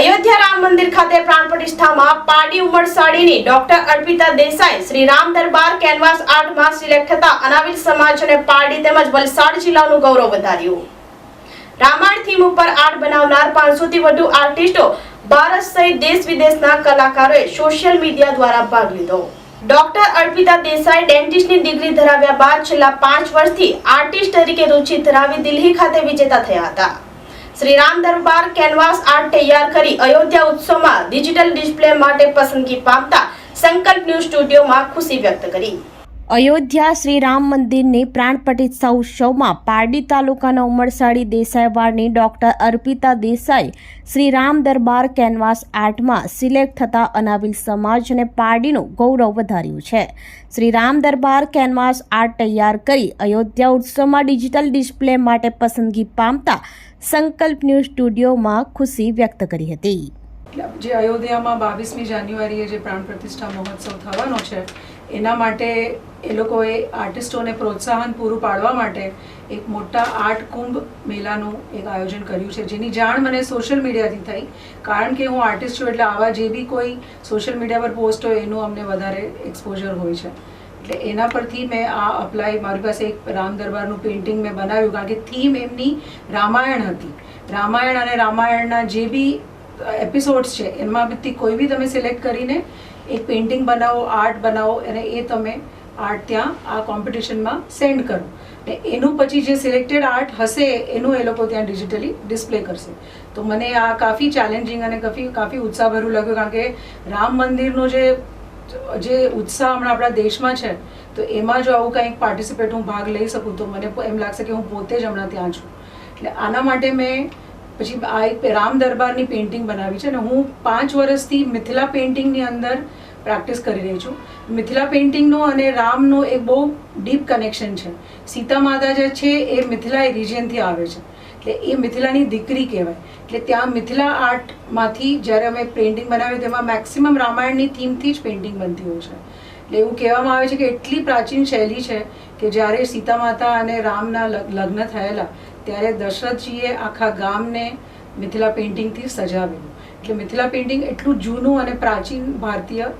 અયોધ્યા રામ મંદિર ખાતે પ્રાણ પ્રતિષ્ઠામાં પાડી ઉમરસાડીની ડોક્ટર અર્પિતા દેસાઈ, શ્રી રામ દરબાર કેનવાસ આર્ટમાં સિલેક્ટ થતા અનાવિલ સમાજ અને પારડી તેમજ વલસાડ જિલ્લાનું ગૌરવ વધાર્યું. રામાયણ થીમ ઉપર આર્ટ બનાવનાર પાંચસોથી વધુ આર્ટિસ્ટો ભારત સહિત દેશ વિદેશના કલાકારોએ સોશિયલ મીડિયા દ્વારા ભાગ લીધો. ડોક્ટર અર્પિતા દેસાઈ ડેન્ટિસ્ટની ડિગ્રી ધરાવ્યા બાદ છેલ્લા પાંચ વર્ષથી આર્ટિસ્ટ તરીકે રુચિ ધરાવી દિલ્હી ખાતે વિજેતા થયા હતા. શ્રી રામ દરબાર કેનવાસ આર્ટ તૈયાર કરી અયોધ્યા ઉત્સવમાં ડિજિટલ ડિસ્પ્લે માટે પસંદગી પામતા સંકલ્પ ન્યૂઝ સ્ટુડિયોમાં ખુશી વ્યક્ત કરી. અયોધ્યા શ્રી રામ મંદિરની પ્રાણ પ્રતિષ્ઠા ઉત્સવમાં પારડી તાલુકાના ઉમરસાડી દેસાઈવાડની ડોક્ટર અર્પિતા દેસાઈ શ્રી રામ દરબાર કેનવાસ આર્ટમાં સિલેક્ટ થતા અનાવિલ સમાજને પારડીનું ગૌરવ વધાર્યું છે. શ્રી રામ દરબાર કેનવાસ આર્ટ તૈયાર કરી અયોધ્યા ઉત્સવમાં ડિજિટલ ડિસ્પ્લે માટે પસંદગી પામતા સંકલ્પ ન્યૂઝ સ્ટુડિયોમાં ખુશી વ્યક્ત કરી હતી. જે અયોધ્યામાં બાવીસમી જાન્યુઆરીએ જે પ્રાણ પ્રતિષ્ઠા મહોત્સવ થવાનો છે એના માટે એ લોકોએ આર્ટિસ્ટોને પ્રોત્સાહન પૂરું પાડવા માટે એક મોટા આર્ટ કુંભ મેળાનું એક આયોજન કર્યું છે. જેની જાણ મને સોશિયલ મીડિયાથી થઈ. કારણ કે હું આર્ટિસ્ટ છું એટલે આવા જે બી કોઈ સોશિયલ મીડિયા પર પોસ્ટ હોય એનું અમને વધારે એક્સપોઝર હોય છે. એટલે એના પરથી મેં આ અપ્લાય મારી પાસે એક રામ દરબારનું પેઇન્ટિંગ મેં બનાવ્યું. કારણ કે થીમ એમની રામાયણ હતી. રામાયણ અને રામાયણના જે બી એપિસોડ્સ છે એમાંથી કોઈ બી તમે સિલેક્ટ કરીને એક પેઇન્ટિંગ બનાવો આર્ટ બનાવો, અને એ તમે આર્ટ ત્યાં આ કોમ્પિટિશનમાં સેન્ડ કરો. ને એનું પછી જે સિલેક્ટેડ આર્ટ હશે, એનું એ લોકો ત્યાં ડિજિટલી ડિસ્પ્લે કરશે. તો મને આ કાફી ચેલેન્જિંગ અને કાફી કાફી ઉત્સાહભર્યું લાગ્યું, કારણ કે રામ મંદિરનો જે જે ઉત્સાહ હમણાં આપણા દેશમાં છે, તો એમાં જો આવું કંઈક પાર્ટિસિપેટ હું ભાગ લઈ શકું, તો મને એમ લાગશે કે હું પોતે જ હમણાં ત્યાં છું. એટલે આના માટે મેં પછી આ એક રામ દરબારની પેઇન્ટિંગ બનાવી છે અને હું પાંચ વર્ષથી મિથિલા પેઇન્ટિંગની અંદર પ્રેક્ટિસ કરી રહી છું. મિથિલા પેઇન્ટિંગનો અને રામનો એક બહુ ડીપ કનેક્શન છે. સીતા માતા જે છે એ મિથિલા રિજિયનથી આવે છે. એટલે એ મિથિલાની દીકરી કહેવાય. એટલે ત્યાં મિથિલા આર્ટમાંથી જ્યારે અમે પેઇન્ટિંગ બનાવી તેમાં મેક્સિમમ રામાયણની થીમથી જ પેઇન્ટિંગ બનતી હોય છે. એટલે એવું કહેવામાં આવે છે કે એટલી પ્રાચીન શૈલી છે કે જ્યારે સીતા માતા અને રામના લગ્ન થયેલા ત્યારે દશરથજીએ આખા ગામને મિથિલા પેઇન્ટિંગથી સજાવ્યું એટલે મિથિલા પેઇન્ટિંગ એટલું જૂનું અને પ્રાચીન ભારતીય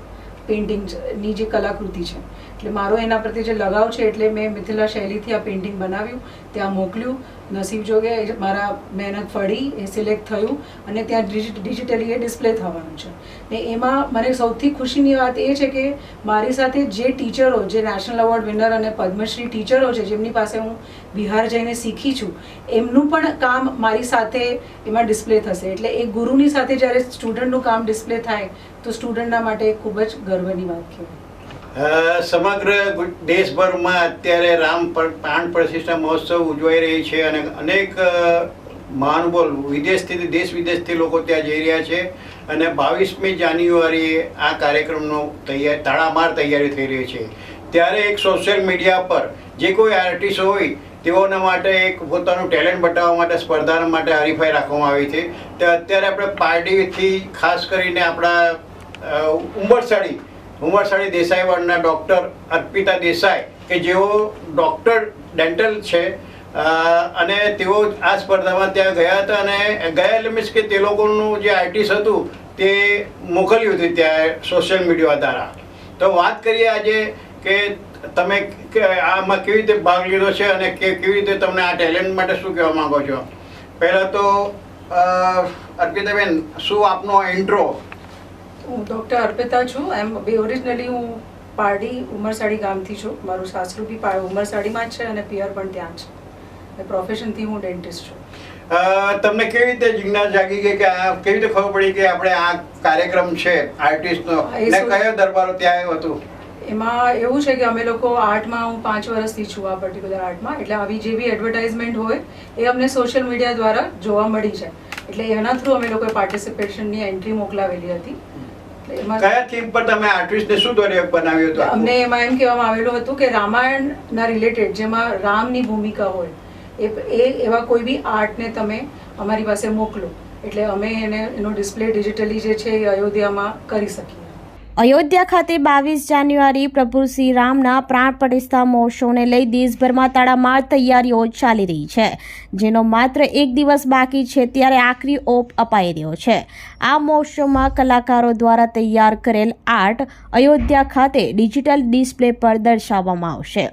પેઇન્ટિંગની જે કલાકૃતિ છે. એટલે મારો એના પ્રત્યે જે લગાવ છે એટલે મેં મિથિલા શૈલીથી આ પેઇન્ટિંગ બનાવ્યું. ત્યાં મોકલ્યું. નસીબ જોગે મારા મહેનત ફળી, એ સિલેક્ટ થયું અને ત્યાં ડિજિટલી એ ડિસ્પ્લે થવાનું છે. ને એમાં મને સૌથી ખુશીની વાત એ છે કે મારી સાથે જે ટીચરો જે નેશનલ એવોર્ડ વિનર અને પદ્મશ્રી ટીચરો છે, જેમની પાસે હું બિહાર જઈને શીખી છું, એમનું પણ કામ મારી સાથે એમાં ડિસ્પ્લે થશે. એટલે એ ગુરુની સાથે જ્યારે સ્ટુડન્ટનું કામ ડિસ્પ્લે થાય, તો સ્ટુડન્ટના માટે ખૂબ જ ગર્વની વાત કહેવાય. સમગ્ર દેશભરમાં અત્યારે રામ પર- પ્રાણ પ્રતિષ્ઠા મહોત્સવ ઉજવાઈ રહી છે અને અનેક મહાનુભાવ વિદેશથી દેશ વિદેશથી લોકો ત્યાં જઈ રહ્યા છે અને બાવીસમી જાન્યુઆરીએ આ કાર્યક્રમનો તૈયાર તાળામાર તૈયારી થઈ રહી છે. ત્યારે એક સોશિયલ મીડિયા પર જે કોઈ આર્ટિસ્ટ હોય તેઓના માટે એક પોતાનું ટેલેન્ટ બતાવવા માટે સ્પર્ધા માટે હરીફાઈ રાખવામાં આવી છે. તે અત્યારે આપણે પાર્ટીથી ખાસ કરીને આપણા અ, ઉંબરસાડી દેસાઈ દેસાઈવાડના ડૉક્ટર અર્પિતા દેસાઈ, કે જેઓ ડૉક્ટર ડેન્ટલ છે અને તેઓ આ સ્પર્ધામાં ત્યાં ગયા હતા અને ગયા એટલે મીન્સ કે તે લોકોનું જે આર્ટિસ્ટ હતું તે મોકલ્યું હતું ત્યાં સોશિયલ મીડિયા દ્વારા. તો વાત કરીએ આજે કે તમે આમાં કેવી રીતે ભાગ લીધો છે અને કે કેવી રીતે તમને આ ટેલેન્ટ માટે શું કહેવા માંગો છો? પહેલાં તો અર્પિતાબેન, શું આપનો ઇન્ટ્રો હું ડૉક્ટર અર્પિતા છું. એમ બે ઓરિજિનલી હું પારડી ઉમરસાડી ગામથી છું. મારું સાસરું બી ઉમરસાડીમાં જ છે અને પિયર પણ ત્યાં છે. પ્રોફેશનથી હું ડેન્ટિસ્ટ છું. અ, તમને કેવી રીતે જિજ્ઞાસ જાગી ગઈ કે આ કેવી રીતે ખબર પડી કે આપણે આ કાર્યક્રમ છે આર્ટિસ્ટનો? ને કયો દરબારો ત્યાં હતું? એમાં એવું છે કે અમે લોકો આર્ટમાં હું પાંચ વર્ષથી છું આ પર્ટિક્યુલર આર્ટમાં. એટલે આવી જે બી એડવર્ટાઇઝમેન્ટ હોય એ અમને સોશિયલ મીડિયા દ્વારા જોવા મળી છે. એટલે એના થ્રુ અમે લોકોએ પાર્ટિસિપેશનની એન્ટ્રી મોકલાવેલી હતી. કયા થીમ પર તમે આર્ટિસ્ટને શું દોરે બનાવ્યું હતું અમને એમાં એમ કહેવામાં આવેલું હતું કે રામાયણના રિલેટેડ જેમાં રામની ભૂમિકા હોય એ એ એવા કોઈ બી આર્ટને તમે અમારી પાસે મોકલો. એટલે અમે એને એનો ડિસ્પ્લે ડિજિટલી જે છે એ અયોધ્યામાં કરી શકીએ. અયોધ્યા ખાતે બાવીસ જાન્યુઆરી પ્રભુ શ્રી રામના પ્રાણ પ્રતિષ્ઠા મહોત્સવને લઈ દેશભરમાં તડામાર તૈયારીઓ ચાલી રહી છે, જેનો માત્ર એક દિવસ બાકી છે ત્યારે આખરી ઓપ અપાઈ રહ્યો છે. આ મહોત્સવમાં કલાકારો દ્વારા તૈયાર કરેલ આર્ટ અયોધ્યા ખાતે ડિજિટલ ડિસ્પ્લે પર દર્શાવવામાં આવશે.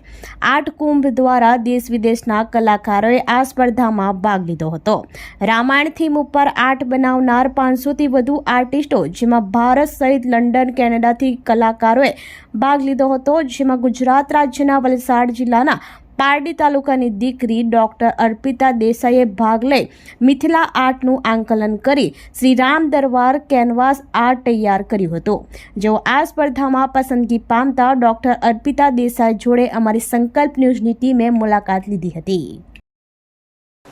આર્ટ કુંભ દ્વારા દેશ વિદેશના કલાકારોએ આ સ્પર્ધામાં ભાગ લીધો હતો. રામાયણ થીમ ઉપર આર્ટ બનાવનાર પાંચસોથી વધુ આર્ટિસ્ટો, જેમાં ભારત સહિત લંડન કેનેડાથી કલાકારોએ ભાગ લીધો હતો, જેમાં ગુજરાત રાજ્યના વલસાડ જિલ્લાના પારડી તાલુકાની દીકરી ડોક્ટર અર્પિતા દેસાઈએ ભાગ લઈ મિથિલા આર્ટનું આંકલન કરી શ્રી રામ દરબાર કેનવાસ આર્ટ તૈયાર કર્યું હતું. જેઓ આ સ્પર્ધામાં પસંદગી પામતા ડોક્ટર અર્પિતા દેસાઈ જોડે અમારી સંકલ્પ ન્યૂઝની ટીમે મુલાકાત લીધી હતી.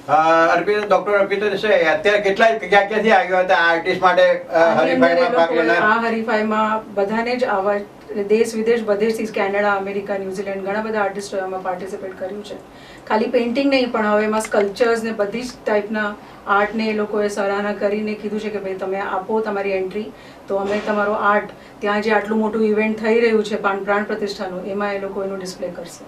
અર્પિતા ડોક્ટર અર્પિતા છે. અત્યારે કેટલા ક્યાં ક્યાંથી આવ્યા હતા આર્ટિસ્ટ માટે હરીફાઈમાં ભાગ લેનાર? આ હરીફાઈમાં બધાને જ આવા દેશ વિદેશ બધેથી કેનેડા અમેરિકા ન્યુઝીલેન્ડ ઘણા બધા આર્ટિસ્ટો એમાં પાર્ટિસિપેટ કર્યું છે. ખાલી પેઇન્ટિંગ નહીં પણ હવે એમાં સ્કલ્પચર્સ ને બધી જ ટાઈપના આર્ટને એ લોકોએ સરાહના કરીને કીધું છે કે ભાઈ તમે આપો તમારી એન્ટ્રી તો અમે તમારો આર્ટ ત્યાં જે આટલું મોટું ઇવેન્ટ થઈ રહ્યું છે પ્રાણ પ્રતિષ્ઠાનું એમાં એ લોકો એનું ડિસ્પ્લે કરશે.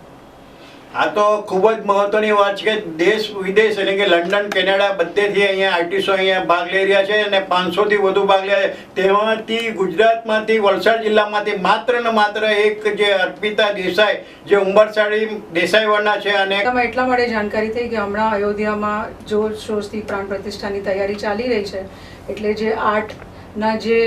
આ તો ખૂબ જ મહત્વની વાત છે કે દેશ, વિદેશ એટલે કે લંડન, કેનેડા બધેથી અહીંયા આર્ટિસ્ટો અહીંયા ભાગ લઈ રહ્યા છે અને પાંચસોથી વધુ ભાગ લે છે તેમાંથી ગુજરાતમાંથી, વલસાડ જિલ્લામાંથી માત્ર ને માત્ર એક જે અર્પિતા દેસાઈ, જે ઉંબરસાડી દેસાઈવાળા છે અને એટલા માટે જાણકારી થઈ કે હમણાં અયોધ્યામાં જોર શોરથી પ્રાણ પ્રતિષ્ઠાની તૈયારી ચાલી રહી છે. એટલે જે આર્ટના જે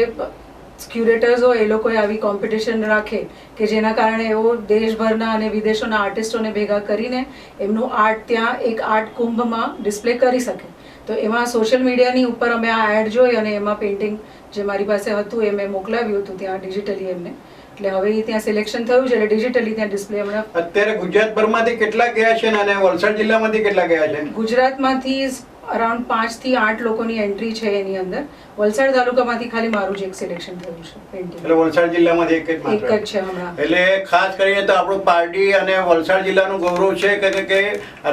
ક્યુરેટર્સ હોય એ લોકોએ આવી કોમ્પિટિશન રાખે કે જેના કારણે એઓ દેશભરના અને વિદેશોના આર્ટિસ્ટોને ભેગા કરીને એમનું આર્ટ ત્યાં એક આર્ટ કુંભમાં ડિસ્પ્લે કરી શકે. તો એમાં સોશિયલ મીડિયાની ઉપર અમે આ એડ જોઈ અને એમાં પેઇન્ટિંગ જે મારી પાસે હતું એ મેં મોકલાવ્યું હતું ત્યાં ડિજિટલી એમને. એટલે હવે ત્યાં સિલેક્શન થયું છે એટલે ડિજિટલી ત્યાં ડિસ્પ્લે હમણાં અત્યારે ગુજરાતભરમાંથી કેટલા ગયા છે અને વલસાડ જિલ્લામાંથી કેટલા ગયા છે? ગુજરાતમાંથી અરાઉન્ડ પાંચથી આઠ લોકોની એન્ટ્રી છે એની અંદર. વલસાડ તાલુકામાંથી ખાલી મારું જ એક સિલેક્શન થયું છે એટલે વલસાડ જિલ્લામાંથી એક જ એક જ છે હમણાં. એટલે ખાસ કરીને તો આપણું પાર્ટી અને વલસાડ જિલ્લાનું ગૌરવ છે કે કે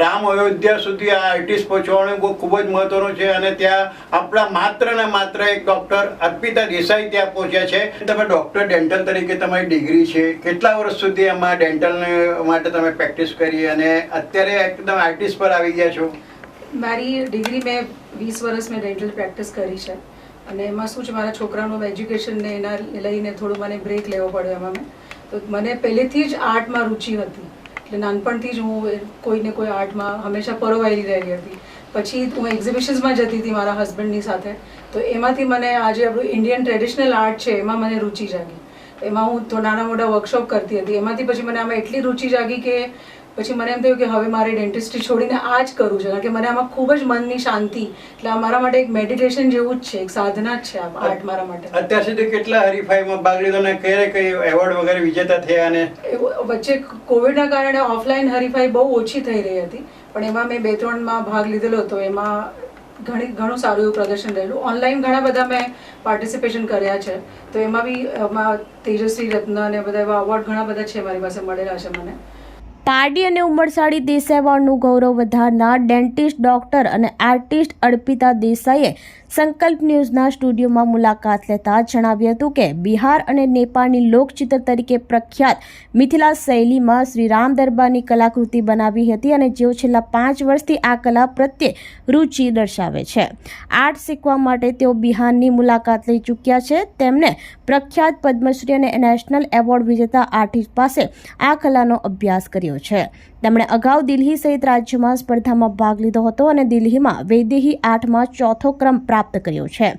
રામ અયોધ્યા સુધી આ આર્ટિસ્ટ પહોંચવાનું ખૂબ જ મહત્વનું છે અને ત્યાં આપણા માત્ર ને માત્ર એક ડોક્ટર અર્પિતા દેસાઈ ત્યાં પહોંચ્યા છે. તમે ડોક્ટર ડેન્ટલ તરીકે તમારી ડિગ્રી છે. કેટલા વર્ષ સુધી આમાં ડેન્ટલ માટે તમે પ્રેક્ટિસ કરી અને અત્યારે એકદમ આર્ટિસ્ટ પર આવી ગયા છો? મારી ડિગ્રી મેં વીસ વર્ષ મેં ડેન્ટલ પ્રેક્ટિસ કરી છે. અને એમાં શું છે, મારા છોકરાનું એજ્યુકેશનને એના લઈને થોડું મને બ્રેક લેવો પડ્યો એમાં મેં. તો મને પહેલેથી જ આર્ટમાં રુચિ હતી. એટલે નાનપણથી જ હું કોઈને કોઈ આર્ટમાં હંમેશા પરોવાયેલી રહેલી હતી. પછી હું એક્ઝિબિશન્સમાં જતી હતી મારા હસબન્ડની સાથે. તો એમાંથી મને આજે આપણું ઇન્ડિયન ટ્રેડિશનલ આર્ટ છે, એમાં મને રુચિ જાગી. એમાં હું તો નાના મોટા વર્કશોપ કરતી હતી. એમાંથી પછી મને આમાં એટલી રુચિ જાગી કે પછી મને એમ થયું કે હવે મારે ડેન્ટિસ્ટ્રી છોડીને આ જ કરવું છે કારણ કે મને આમાં ખૂબ જ મનની શાંતિ. એટલે આ મારા માટે એક મેડિટેશન જેવું જ છે એક સાધના જ છે આ આર્ટ મારા માટે. અત્યાર સુધી કેટલા હરીફાઈમાં ભાગ લીધો ને કઈ કઈ એવોર્ડ વગેરે વિજેતા થયા અને? વચ્ચે કોવિડના કારણે ઓફલાઈન હરીફાઈ બહુ ઓછી થઈ રહી હતી પણ એમાં મેં બે ત્રણમાં ભાગ લીધેલો હતો એમાં ઘણી ઘણું સારું એવું પ્રદર્શન રહેલું. ઓનલાઈન ઘણા બધા મેં પાર્ટિસિપેશન કર્યા છે તો એમાં બી તેજસ્વી રત્ન અને બધા એવા અવોર્ડ ઘણા બધા છે મારી પાસે મળેલા છે મને. પારડી અને ઉમરસાડી દેસાઈવાળનું ગૌરવ વધારનાર ડેન્ટિસ્ટ, ડોક્ટર અને આર્ટિસ્ટ અર્પિતા દેસાઈએ સંકલ્પ ન્યૂઝના સ્ટુડિયોમાં મુલાકાત લેતા જણાવ્યું હતું કે બિહાર અને નેપાળની લોકચિત્ર તરીકે પ્રખ્યાત મિથિલા શૈલીમાં શ્રી રામ દરબારની કલાકૃતિ બનાવી હતી અને જેઓ છેલ્લા પાંચ વર્ષથી આ કલા પ્રત્યે રુચિ દર્શાવે છે. આર્ટ શીખવા માટે તેઓ બિહારની મુલાકાત લઈ ચૂક્યા છે. તેમને પ્રખ્યાત પદ્મશ્રી અને નેશનલ એવોર્ડ વિજેતા આર્ટિસ્ટ પાસે આ કલાનો અભ્યાસ કર્યો છે. તેમણે અગાઉ દિલ્હી સહિત રાજ્યમાં સ્પર્ધામાં ભાગ લીધો હતો અને દિલ્હીમાં વૈદેહી આઠમાં ચોથો ક્રમ પ્રાપ્ત કર્યો છે.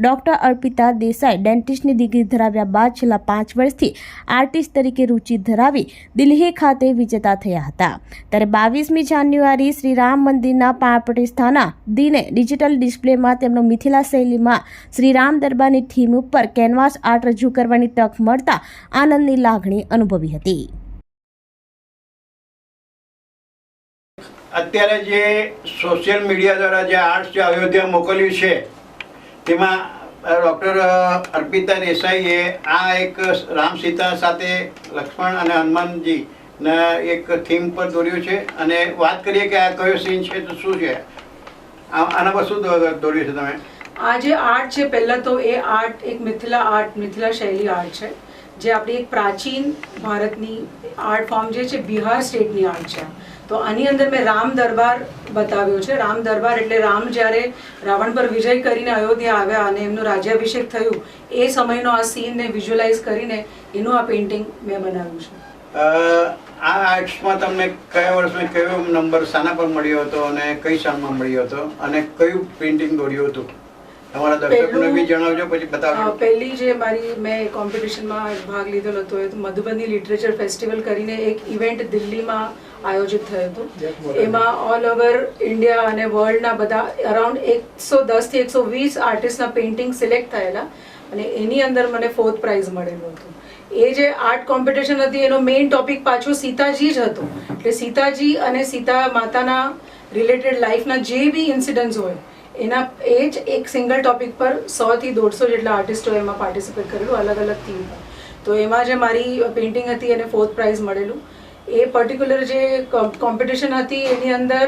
ડોક્ટર અર્પિતા દેસાઈ ડેન્ટિસ્ટની ડિગ્રી ધરાવ્યા બાદ છેલ્લા પાંચ વર્ષથી આર્ટિસ્ટ તરીકે રુચિ ધરાવી દિલ્હી ખાતે વિજેતા થયા હતા. ત્યારે બાવીસમી જાન્યુઆરી શ્રી રામ મંદિરના પ્રાણ પ્રતિષ્ઠાના દિને ડિજિટલ ડિસ્પ્લેમાં તેમનો મિથિલા શૈલીમાં શ્રી રામ દરબારની થીમ ઉપર કેનવાસ આર્ટ રજૂ કરવાની તક મળતા આનંદની લાગણી અનુભવી હતી. અત્યારે જે સોશિયલ મીડિયા દ્વારા જે આર્ટ્સ જે અયોધ્યા મોકલ્યું છે, તેમાં ડૉક્ટર અર્પિતા દેસાઈએ આ એક રામ સીતા સાથે લક્ષ્મણ અને હનુમાનજી ના એક થીમ પર દોર્યું છે. અને વાત કરીએ કે આ કયો સીન છે, તો શું છે? આના પર શું દોર્યું છે તમે? આ જે આર્ટ છે, પહેલાં તો એ આર્ટ એક મિથિલા આર્ટ મિથિલા શૈલી આર્ટ છે. જે આપણી એક પ્રાચીન ભારતની આર્ટ ફોર્મ જે છે, બિહાર સ્ટેટની આર્ટ છે. તો આની અંદર મેં રામ દરબાર બતાવ્યો છે. રામ દરબાર એટલે રામ જ્યારે રાવણ પર વિજય કરીને અયોધ્યા આવ્યા અને એમનું રાજ્યાભિષેક થયું એ સમયનો આ સીનને વિઝ્યુઅલાઇઝ કરીને એનું આ પેઇન્ટિંગ મેં બનાવ્યું છે. આ આર્ટ્સમાં તમને કયા વર્ષમાં કયો નંબર શાના પર મળ્યો હતો અને કઈ સાલમાં મળ્યો હતો અને કયું પેઇન્ટિંગ દોર્યું હતું? તમારા દર્શકોને બી જણાવજો પછી બતાવજો. પહેલી જે મારી મેં કોમ્પિટિશનમાં ભાગ લીધેલો હતો મધુબની લિટરેચર ફેસ્ટિવલ કરીને એક ઇવેન્ટ દિલ્હીમાં આયોજિત થયું હતું. એમાં ઓલ ઓવર ઇન્ડિયા અને વર્લ્ડના બધા અરાઉન્ડ એકસો દસથી એકસો વીસ આર્ટિસ્ટના પેઇન્ટિંગ સિલેક્ટ થયેલા અને એની અંદર મને ફોર્થ પ્રાઇઝ મળેલું હતું. એ જે આર્ટ કોમ્પિટિશન હતી, એનો મેઇન ટોપિક પાછો સીતાજી જ હતો. એટલે સીતાજી અને સીતા માતાના રિલેટેડ લાઈફના જે બી ઇન્સિડન્ટ્સ હોય, એના એ જ એક સિંગલ ટોપિક પર સોથી દોઢસો જેટલા આર્ટિસ્ટો એમાં પાર્ટિસિપેટ કરેલું, અલગ અલગ થીમ તો એમાં જે મારી પેઇન્ટિંગ હતી, એને ફોર્થ પ્રાઇઝ મળેલું. એ પર્ટિક્યુલર જે કોમ્પિટિશન હતી એની અંદર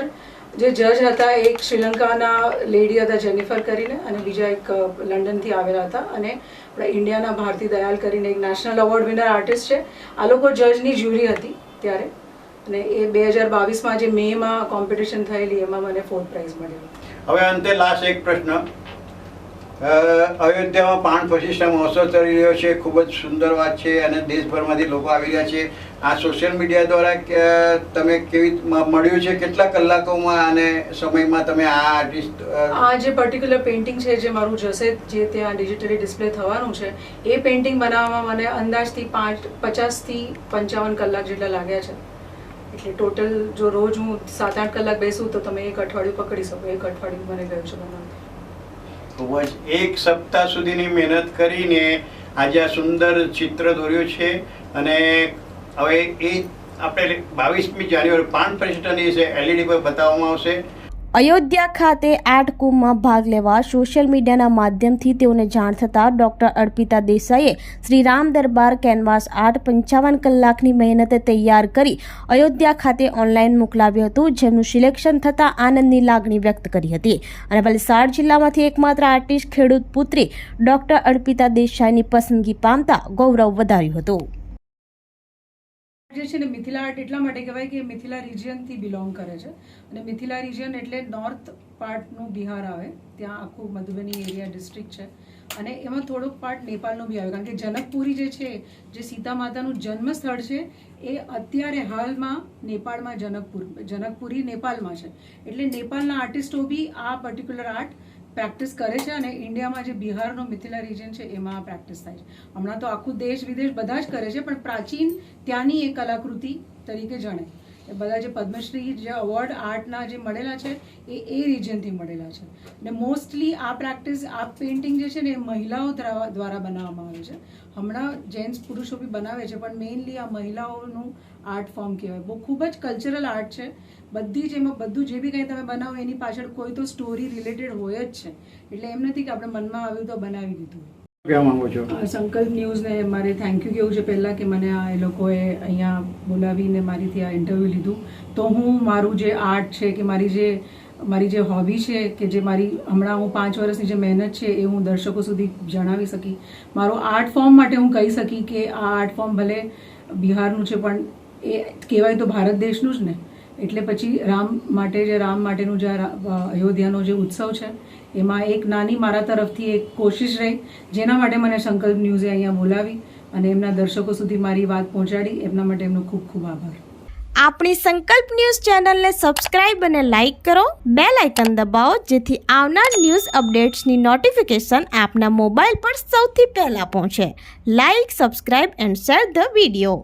જે જજ હતા, એક શ્રીલંકાના લેડી હતા જેનિફર કરીને અને બીજા એક લંડનથી આવેલા હતા અને આપણા ઇન્ડિયાના ભારતી દયાલ કરીને એક નેશનલ એવોર્ડ વિનર આર્ટિસ્ટ છે. આ લોકો જજની જ્યુરી હતી ત્યારે અને એ બે હજાર બાવીસમાં જે મેમાં કોમ્પિટિશન થયેલી, એમાં મને ફોર્થ પ્રાઇઝ મળ્યો. હવે અંતે લાસ્ટ એક પ્રશ્ન. અયોધ્યામાં પાણ પ્રતિષ્ઠા મહોત્સવ થઈ રહ્યો છે. ખૂબ જ સુંદર વાત છે અને દેશભરમાંથી લોકો આવી રહ્યા છે. આ સોશિયલ મીડિયા દ્વારા તમે કેવી મળ્યું છે? કેટલા કલાકોમાં અને સમયમાં તમે આ આર્ટિસ્ટ આ જે પર્ટિક્યુલર પેઇન્ટિંગ છે, જે મારું જશે, જે ત્યાં ડિજિટલી ડિસ્પ્લે થવાનું છે, એ પેઇન્ટિંગ બનાવવામાં મને અંદાજથી પાંચ, પચાસથી પંચાવન કલાક જેટલા લાગ્યા છે. એટલે ટોટલ જો રોજ હું સાત આઠ કલાક બેસું, તો તમે એક અઠવાડિયું પકડી શકો. એક અઠવાડિયું મને ગયું છે બનાવવાનું ખૂબ જ એક સપ્તાહ સુધીની મહેનત કરીને આજે આ સુંદર ચિત્ર દોર્યું છે. અને હવે એ આપણે બાવીસમી જાન્યુઆરી, પાન પ્રતિષ્ઠાની છે એલઈડી પર બતાવવામાં આવશે. અયોધ્યા ખાતે આર્ટ કુંભમાં ભાગ લેવા સોશિયલ મીડિયાના માધ્યમથી તેઓને જાણ થતાં ડોક્ટર અર્પિતા દેસાઈએ શ્રી રામ દરબાર કેનવાસ આર્ટ પંચાવન કલાકની મહેનતે તૈયાર કરી અયોધ્યા ખાતે ઓનલાઈન મોકલાવ્યું હતું, જેમનું સિલેક્શન થતાં આનંદની લાગણી વ્યક્ત કરી હતી. અને વલસાડ જિલ્લામાંથી એકમાત્ર આર્ટિસ્ટ ખેડૂત પુત્રી ડોક્ટર અર્પિતા દેસાઈની પસંદગી પામતા ગૌરવ વધાર્યું હતું. જે છે ને મિથિલા આર્ટ એટલા માટે કહેવાય કે મિથિલા રિજિયનથી બિલોંગ કરે છે. અને મિથિલા રિજિયન એટલે નોર્થ પાર્ટનું બિહાર આવે, ત્યાં આખું મધુબની એરિયા ડિસ્ટ્રિક્ટ છે. અને એમાં થોડોક પાર્ટ નેપાળનો બી આવે, કારણ કે જનકપુરી જે છે, જે સીતા માતાનું જન્મ સ્થળ છે, એ અત્યારે હાલમાં નેપાળમાં જનકપુર, જનકપુરી નેપાળમાં છે. એટલે નેપાળના આર્ટિસ્ટો બી આ પર્ટિક્યુલર આર્ટ પ્રેક્ટિસ કરે છે અને ઇન્ડિયામાં જે બિહારનો મિથિલા રિજન છે, એમાં પ્રેક્ટિસ થાય છે. હમણાં તો આખું દેશ વિદેશ બધા જ કરે છે, પણ પ્રાચીન ત્યાંની એ કલાકૃતિ તરીકે જણાય એ બધા જે પદ્મશ્રી, જે અવોર્ડ આર્ટના જે મળેલા છે, એ એ રિજનથી મળેલા છે. અને મોસ્ટલી આ પ્રેક્ટિસ, આ પેઇન્ટિંગ જે છે ને, એ મહિલાઓ દ્વારા બનાવવામાં આવે છે. હમણાં જેન્ટ્સ પુરુષો બી બનાવે છે, પણ મેઇનલી આ મહિલાઓનું આર્ટ ફોર્મ કહેવાય. બહુ ખૂબ જ કલ્ચરલ આર્ટ છે. બધી જ એમાં બધું જે બી કંઈ તમે બનાવો એની પાછળ કોઈ તો સ્ટોરી રિલેટેડ હોય જ છે. એટલે એમ નથી કે આપણે મનમાં આવ્યું તો બનાવી દીધું. કહેવા માંગુ છો? સંકલ્પ ન્યૂઝને મારે થેન્ક યુ કેવું છે પહેલાં કે મને આ એ લોકોએ અહીંયા બોલાવીને મારીથી આ ઇન્ટરવ્યૂ લીધું. તો હું મારું જે આર્ટ છે કે મારી જે મારી જે હોબી છે કે જે મારી હમણાં હું પાંચ વર્ષની જે મહેનત છે એ હું દર્શકો સુધી જણાવી શકી. મારો આર્ટ ફોર્મ માટે હું કહી શકી કે આ આર્ટ ફોર્મ ભલે બિહારનું છે પણ એ કહેવાય તો ભારત દેશનું જ ને. એટલે પછી રામ માટે જે, રામ માટેનું જે અયોધ્યાનો જે ઉત્સવ છે, એમાં એક નાની મારા તરફથી એક કોશિશ રહી, જેના માટે મને સંકલ્પ ન્યૂઝે અહીંયા બોલાવી અને એમના દર્શકો સુધી મારી વાત પહોંચાડી. એમના માટે એમનો ખૂબ ખૂબ આભાર. આપણી સંકલ્પ ન્યૂઝ ચેનલને સબસ્ક્રાઇબ અને લાઇક કરો. બે લાઇકન દબાવો, જેથી આવનાર ન્યૂઝ અપડેટ્સની નોટિફિકેશન આપના મોબાઈલ પર સૌથી પહેલાં પહોંચે. Like, subscribe and share the video.